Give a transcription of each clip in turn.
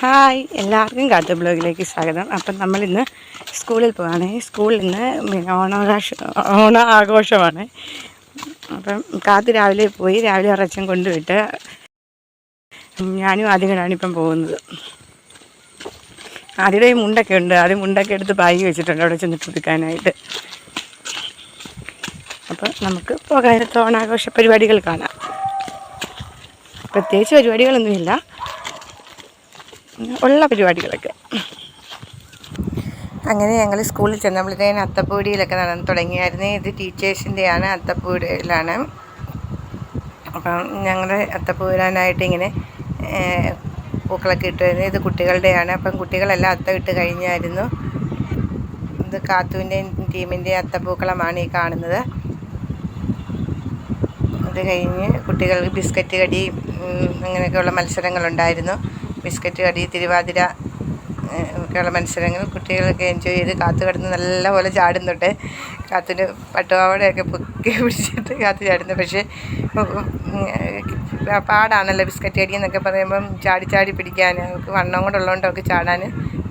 Hi എല്ലാവർക്കും കാത്തു ബ്ലോഗിലേക്ക് സ്വാഗതം. അപ്പം നമ്മളിന്ന് സ്കൂളിൽ പോവാണ്. സ്കൂളിൽ പിന്നെ ഓണാഘോഷ ഓണ ആഘോഷമാണ് അപ്പം കാത്തു രാവിലെ പോയി രാവിലെ ഒരച്ചൻ കൊണ്ടുവിട്ട് ഞാനും ആദ്യങ്ങളാണ് ഇപ്പം പോകുന്നത്. ആദ്യയുടെ മുണ്ടൊക്കെ ഉണ്ട്. അത് മുണ്ടൊക്കെ എടുത്ത് പായി വെച്ചിട്ടുണ്ട് അവിടെ ചെന്നിട്ട് എടുക്കാനായിട്ട് അപ്പം നമുക്ക് പോകാനത്തെ ഓണാഘോഷ പരിപാടികൾ കാണാം. പ്രത്യേകിച്ച് പരിപാടികളൊന്നുമില്ല. ഉള്ള പരിപാടികളൊക്കെ. അങ്ങനെ ഞങ്ങൾ സ്കൂളിൽ ചെന്നപ്പോഴത്തേന് അത്തപ്പൂടിയിലൊക്കെ നടന്ന് തുടങ്ങിയായിരുന്നു. ഇത് ടീച്ചേഴ്സിന്റെയാണ് അത്തപ്പൂടിയിലാണ്. അപ്പം ഞങ്ങൾ അത്തപ്പൂരാനായിട്ട് ഇങ്ങനെ പൂക്കളൊക്കെ ഇട്ടുവരുന്നു ഇത് കുട്ടികളുടെയാണ്. അപ്പം കുട്ടികളെല്ലാം അത്തം ഇട്ട് കഴിഞ്ഞായിരുന്നു. ഇത് കാത്തുവിന്റെയും ടീമിന്റെയും അത്തപ്പൂക്കളമാണ് ഈ കാണുന്നത്. അത് കഴിഞ്ഞ് കുട്ടികൾക്ക് ബിസ്ക്കറ്റ് കടി അങ്ങനെയൊക്കെയുള്ള മത്സരങ്ങളുണ്ടായിരുന്നു. ബിസ്ക്കറ്റ് കടി തിരുവാതിര ഒക്കെയുള്ള മത്സരങ്ങൾ കുട്ടികളൊക്കെ എൻജോയ് ചെയ്ത് കാത്തു കിടന്ന് നല്ലപോലെ ചാടുന്നുണ്ട്. കാത്തിന് പട്ടുപാവടയൊക്കെ പൊക്കി പിടിച്ചിട്ട് കാത്തു ചാടുന്നു. പക്ഷേ പാടാണല്ലോ ബിസ്ക്കറ്റ് കടി എന്നൊക്കെ പറയുമ്പം ചാടി ചാടി പിടിക്കാൻ. അവർക്ക് വണ്ണം കൂടെ ഉള്ളതുകൊണ്ട് ചാടാൻ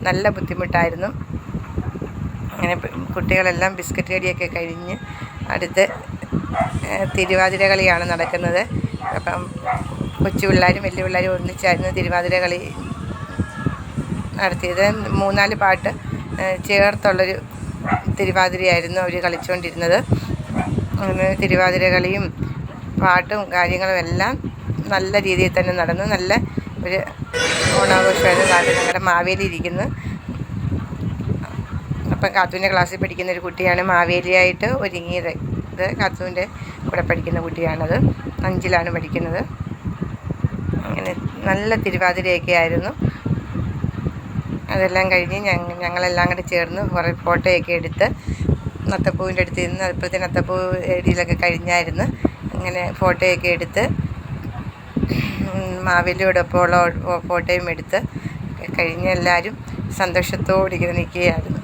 നല്ല ബുദ്ധിമുട്ടായിരുന്നു. അങ്ങനെ കുട്ടികളെല്ലാം ബിസ്ക്കറ്റ് കടിയൊക്കെ കഴിഞ്ഞ് അടുത്ത് തിരുവാതിര കളിയാണ് നടക്കുന്നത്. അപ്പം കൊച്ചു പിള്ളേരും വലിയ പിള്ളേരും ഒന്നിച്ചായിരുന്നു തിരുവാതിര കളി നടത്തിയത്. മൂന്നാൽ പാട്ട് ചേർത്തുള്ളൊരു തിരുവാതിരയായിരുന്നു അവർ കളിച്ചുകൊണ്ടിരുന്നത് തിരുവാതിര കളിയും പാട്ടും കാര്യങ്ങളും എല്ലാം നല്ല രീതിയിൽ തന്നെ നടന്നു. നല്ല ഒരു ഓണാഘോഷമായിരുന്നു. കാത്തു ഞങ്ങളുടെ മാവേലി ഇരിക്കുന്നു അപ്പം കാത്തുവിന്റെ ക്ലാസ്സിൽ പഠിക്കുന്ന ഒരു കുട്ടിയാണ് മാവേലിയായിട്ട് ഒരുങ്ങിയത്. ഇത് കാത്തുവിന്റെ കൂടെ പഠിക്കുന്ന കുട്ടിയാണത്. അഞ്ചിലാണ് പഠിക്കുന്നത്. നല്ല തിരുവാതിരയൊക്കെ ആയിരുന്നു. അതെല്ലാം കഴിഞ്ഞ് ഞങ്ങൾ ഞങ്ങളെല്ലാം കൂടി ചേർന്ന് കുറേ ഫോട്ടോയൊക്കെ എടുത്ത് നത്തപ്പൂവിന്റെ അടുത്ത് നിന്ന് അപ്പോഴത്തേന് നത്തപ്പൂ ഏരിയയിലൊക്കെ കഴിഞ്ഞായിരുന്നു. അങ്ങനെ ഫോട്ടോയൊക്കെ എടുത്ത് മാവേലിയോടൊപ്പമുള്ള ഫോട്ടോയും എടുത്ത് കഴിഞ്ഞ് എല്ലാവരും സന്തോഷത്തോടെ ഇങ്ങനെ നിൽക്കുകയായിരുന്നു.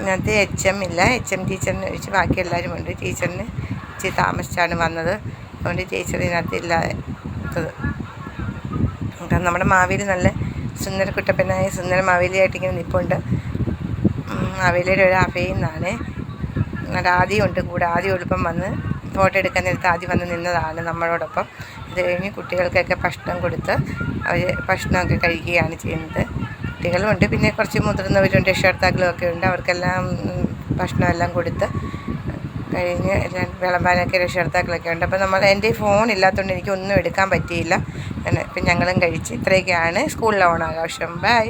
ഇന്നത്തെ എച്ച് എം ഇല്ല. എച്ച് എം ടീച്ചറിനെ വെച്ച് ബാക്കി എല്ലാവരും ഉണ്ട്. ടീച്ചറിന് ഇച്ചിരി താമസിച്ചാണ് വന്നത്. ടീച്ചർ ഇതിനകത്ത് ഇല്ലാത്തത് കാരണം നമ്മുടെ മാവേലി നല്ല സുന്ദര കുട്ടപ്പനായ സുന്ദര മാവേലിയായിട്ട് ഇങ്ങനെ നിൽപ്പുണ്ട് മാവേലിയുടെ ഒരു അഭയെന്നാണ് എന്നിട്ട് ആദ്യം ഉണ്ട് കൂടെ. ആദ്യം എളുപ്പം വന്ന് ഫോട്ടോ എടുക്കാൻ നേരത്ത് ആദ്യം വന്ന് നിന്നതാണ് നമ്മളോടൊപ്പം. ഇത് കഴിഞ്ഞ് കുട്ടികൾക്കൊക്കെ ഭക്ഷണം കൊടുത്ത് അവർ ഭക്ഷണമൊക്കെ കഴിക്കുകയാണ് ചെയ്യുന്നത്. കുട്ടികളുമുണ്ട് പിന്നെ കുറച്ച് മുതിർന്നവരുണ്ട് രക്ഷകർത്താക്കളും ഒക്കെ ഉണ്ട്. അവർക്കെല്ലാം ഭക്ഷണമെല്ലാം കൊടുത്ത് കഴിഞ്ഞ് വിളമ്പാനൊക്കെ രക്ഷകർത്താക്കളൊക്കെ ഉണ്ട്. അപ്പോൾ നമ്മൾ എന്റെ ഫോൺ ഇല്ലാത്തതുകൊണ്ട് എനിക്കൊന്നും എടുക്കാൻ പറ്റിയില്ല. പിന്നെ ഞങ്ങളും കഴിച്ച് ഇത്രയൊക്കെയാണ്. സ്കൂളിലെ ഓണാഘോഷം. ബൈ